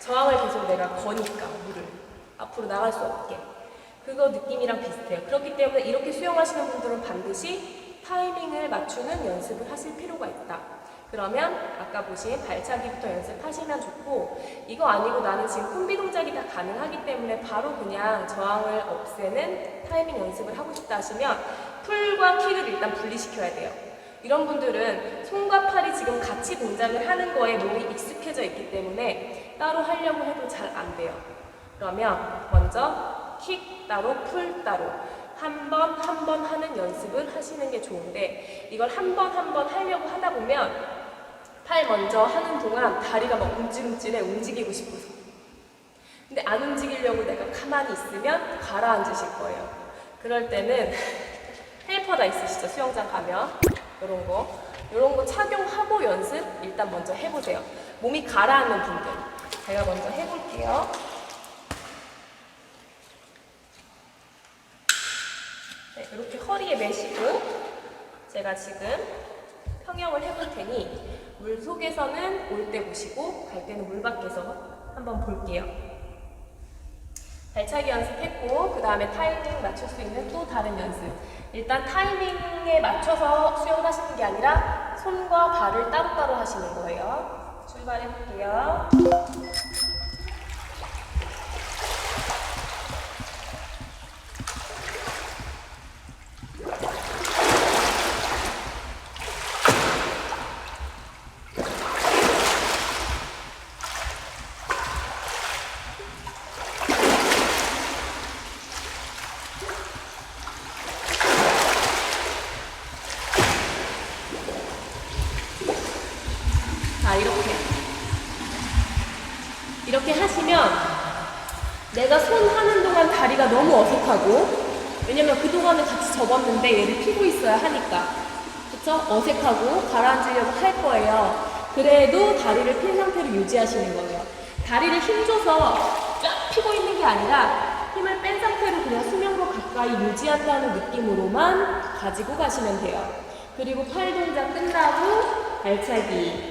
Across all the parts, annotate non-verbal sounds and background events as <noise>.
저항을 계속 내가 거니까 물을 앞으로 나갈 수 없게. 그거 느낌이랑 비슷해요. 그렇기 때문에 이렇게 수영하시는 분들은 반드시 타이밍을 맞추는 연습을 하실 필요가 있다. 그러면 아까 보신 발차기부터 연습하시면 좋고 이거 아니고 나는 지금 콤비 동작이 다 가능하기 때문에 바로 그냥 저항을 없애는 타이밍 연습을 하고 싶다 하시면 풀과 킥을 일단 분리시켜야 돼요. 이런 분들은 손과 팔이 지금 같이 동작을 하는 거에 몸이 익숙해져 있기 때문에 따로 하려고 해도 잘 안 돼요. 그러면 먼저 킥 따로 풀 따로. 한 번 한 번 하는 연습을 하시는 게 좋은데 이걸 한 번 한 번 하려고 하다 보면 팔 먼저 하는 동안 다리가 막 움찔움찔해 움직이고 싶어서. 근데 안 움직이려고 내가 가만히 있으면 가라앉으실 거예요. 그럴 때는 <laughs> 헬퍼다 있으시죠? 수영장 가면. 이런 거. 이런 거 착용하고 연습 일단 먼저 해보세요. 몸이 가라앉는 분들 제가 먼저 해볼게요 네, 이렇게 허리에 매시고 제가 지금 평형을 해볼 테니 물 속에서는 올 때 보시고 갈 때는 물 밖에서 한번 볼게요. 발차기 연습했고 그 다음에 타이밍 맞출 수 있는 또 다른 연습. 일단 타이밍에 맞춰서 수영을 하시는 게 아니라 손과 발을 따로따로 하시는 거예요. 출발해 볼게요. 자, 이렇게. 이렇게 하시면 내가 손 하는 동안 다리가 너무 어색하고 왜냐면 그동안은 같이 접었는데 얘를 피고 있어야 하니까 그쵸? 어색하고 가라앉으려고 할 거예요. 그래도 다리를 핀 상태로 유지하시는 거예요. 다리를 힘줘서 쫙 피고 있는 게 아니라 힘을 뺀 상태로 그냥 수면과 가까이 유지한다는 느낌으로만 가지고 가시면 돼요. 그리고 팔 동작 끝나고 발차기.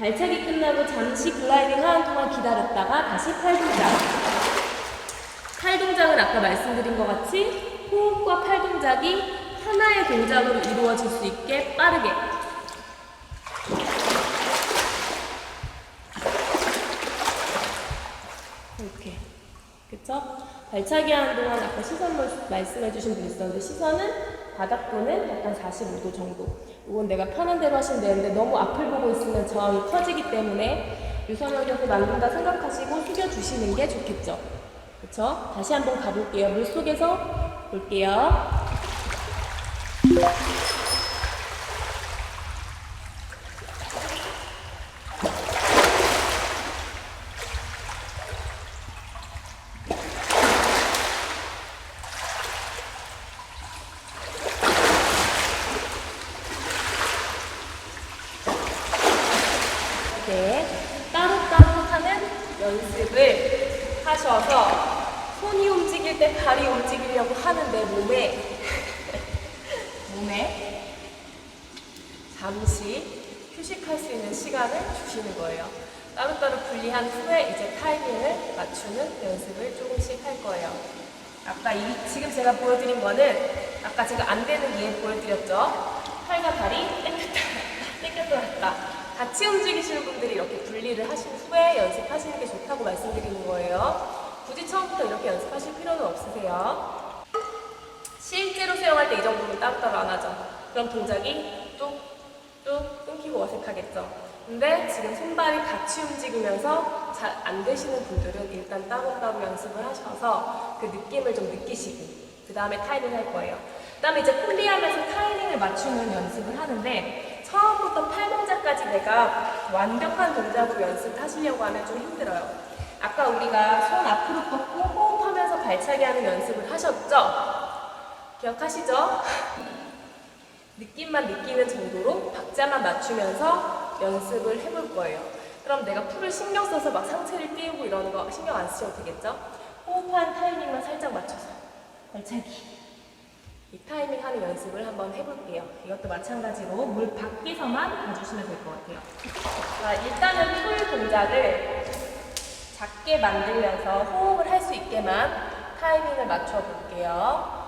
발차기 끝나고 잠시 글라이딩 하는 동안 기다렸다가 다시 팔 동작. 팔 동작은 아까 말씀드린 것 같이 호흡과 팔 동작이 하나의 동작으로 이루어질 수 있게 빠르게. 이렇게. 그쵸? 발차기 하는 동안 아까 시선 말씀해 주신 분 있었는데 시선은 바닥 또는 약간 45도 정도. 이건 내가 편한 대로 하시면 되는데 너무 앞을 보고 있으면 저항이 커지기 때문에 유선형에서 만든다 생각하시고 숙여주시는 게 좋겠죠. 그쵸? 다시 한번 가볼게요. 물속에서 볼게요. 이렇게 따로따로 하는 연습을 하셔서 손이 움직일 때 발이 움직이려고 하는데 몸에 몸에 잠시 휴식할 수 있는 시간을 주시는 거예요. 따로따로 분리한 후에 이제 타이밍을 맞추는 연습을 조금씩 할 거예요. 아까 이, 지금 제가 보여드린 거는 아까 제가 안 되는 이해 보여드렸죠? 팔과 발이 땡겼다, <laughs> 땡겼다 놨다. 같이 움직이시는 분들이 이렇게 분리를 하신 후에 연습하시는 게 좋다고 말씀드리는 거예요. 굳이 처음부터 이렇게 연습하실 필요는 없으세요. 실제로 수영할 때 이 정도면 따로따로 안 하죠. 그럼 동작이 뚝뚝 끊기고 어색하겠죠. 근데 지금 손발이 같이 움직이면서 잘 안 되시는 분들은 일단 따로따로 연습을 하셔서 그 느낌을 좀 느끼시고 그 다음에 타이밍 할 거예요. 그 다음에 이제 콤비하면서 타이밍을 맞추는 연습을 하는데 처음부터 팔 동작까지 내가 완벽한 동작으로 연습하시려고 하면 좀 힘들어요. 아까 우리가 손 앞으로 뻗고 호흡하면서 발차기 하는 연습을 하셨죠? 기억하시죠? 느낌만 느끼는 정도로 박자만 맞추면서 연습을 해볼 거예요. 그럼 내가 풀을 신경 써서 막 상체를 띄우고 이러는 거 신경 안 쓰셔도 되겠죠? 호흡한 타이밍만 살짝 맞춰서 발차기 이 타이밍 하는 연습을 한번 해볼게요. 이것도 마찬가지로 물 밖에서만 봐주시면 될 것 같아요. 자, 일단은 풀 동작을 작게 만들면서 호흡을 할 수 있게만 타이밍을 맞춰 볼게요.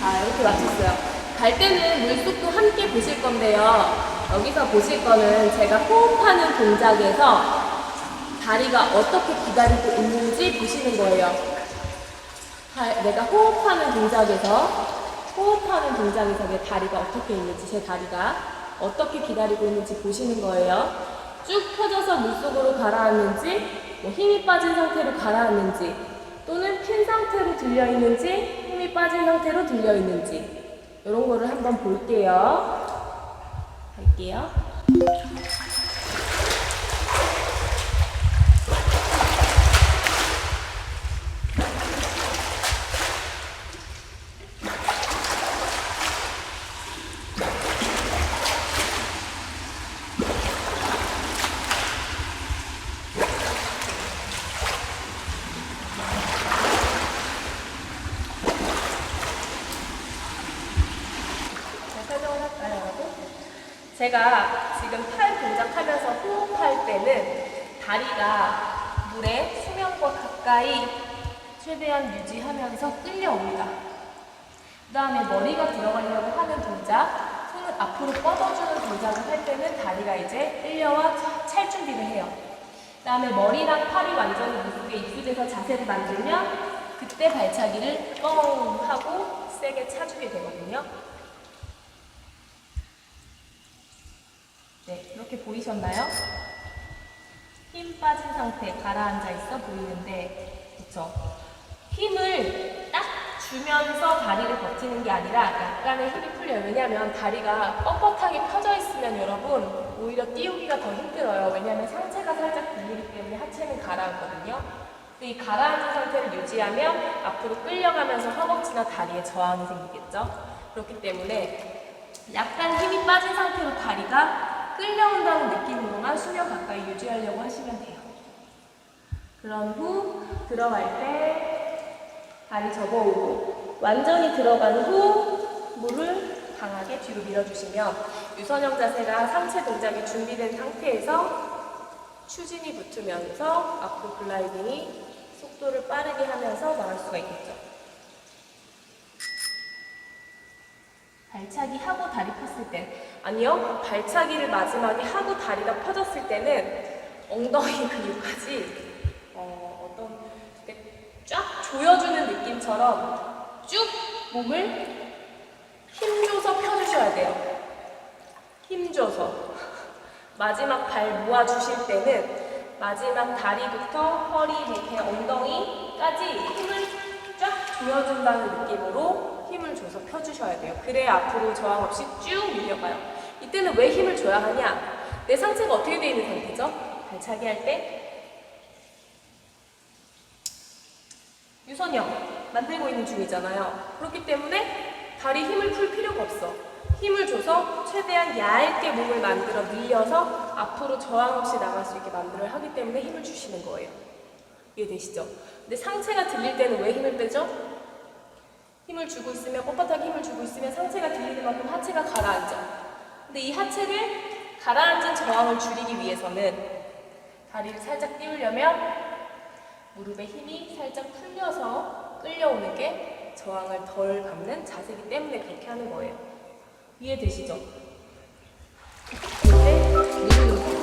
자, 이렇게 맞췄어요. 갈 때는 물속도 함께 보실 건데요. 여기서 보실 거는 제가 호흡하는 동작에서 다리가 어떻게 기다리고 있는지 보시는 거예요. 다- 내가 호흡하는 동작에서 호흡하는 동작에서 내 다리가 어떻게 있는지 제 다리가 어떻게 기다리고 있는지 보시는 거예요. 쭉 펴져서 물속으로 가라앉는지 뭐 힘이 빠진 상태로 가라앉는지 또는 핀 상태로 들려 있는지 힘이 빠진 상태로 들려 있는지 이런 거를 한번 볼게요. 할게요. 자, 설명을 할까요, 여러분? 제가 지금 팔 동작하면서 호흡할 때는 다리가 물에 수면과 가까이 최대한 유지하면서 끌려옵니다. 그 다음에 머리가 들어가려고 하는 동작, 손을 앞으로 뻗어주는 동작을 할 때는 다리가 이제 끌려와 찰 준비를 해요. 그 다음에 머리랑 팔이 완전히 물속에 입수돼서 자세를 만들면 그때 발차기를 뻥 하고 세게 차주게 되거든요. 네, 이렇게 보이셨나요? 힘 빠진 상태 가라앉아 있어 보이는데, 그쵸? 힘을 딱 주면서 다리를 버티는 게 아니라 약간의 힘이 풀려요. 왜냐하면 다리가 뻣뻣하게 펴져 있으면 여러분 오히려 띄우기가 더 힘들어요. 왜냐하면 상체가 살짝 들리기 때문에 하체는 가라앉거든요. 이 가라앉은 상태를 유지하면 앞으로 끌려가면서 허벅지나 다리에 저항이 생기겠죠. 그렇기 때문에 약간 힘이 빠진 상태로 다리가 끌려온다는 느낌으로만 수면 가까이 유지하려고 하시면 돼요. 그런 후 들어갈 때 다리 접어오고 완전히 들어간 후 물을 강하게 뒤로 밀어주시면 유선형 자세가 상체 동작이 준비된 상태에서 추진이 붙으면서 앞으로 글라이딩이 속도를 빠르게 하면서 나갈 수가 있겠죠. 발차기 하고 다리 폈을 땐 아니요 발차기를 마지막에 하고 다리가 펴졌을 때는 엉덩이 근육까지 어, 어떤 이렇게 쫙 조여주는 느낌처럼 쭉 몸을 힘줘서 펴주셔야 돼요. 힘줘서 마지막 발 모아주실 때는 마지막 다리부터 허리 밑에 엉덩이까지 힘을 쫙 조여준다는 느낌으로 힘을 줘서 펴주셔야 돼요. 그래야 앞으로 저항 없이 쭉 밀려가요. 이때는 왜 힘을 줘야 하냐? 내 상체가 어떻게 되어 있는 상태죠? 발차기 할 때 유선형 만들고 있는 중이잖아요. 그렇기 때문에 다리 힘을 풀 필요가 없어. 힘을 줘서 최대한 얇게 몸을 만들어 밀려서 앞으로 저항 없이 나갈 수 있게 만들어 하기 때문에 힘을 주시는 거예요. 이해되시죠? 근데 상체가 들릴 때는 왜 힘을 빼죠? 힘을 주고 있으면 뻣뻣하게 힘을 주고 있으면 상체가 들리는 만큼 하체가 가라앉죠. 근데 이 하체를 가라앉은 저항을 줄이기 위해서는 다리를 살짝 띄우려면 무릎에 힘이 살짝 풀려서 끌려오는 게 저항을 덜 받는 자세이기 때문에 그렇게 하는 거예요. 이해되시죠? 이때 무릎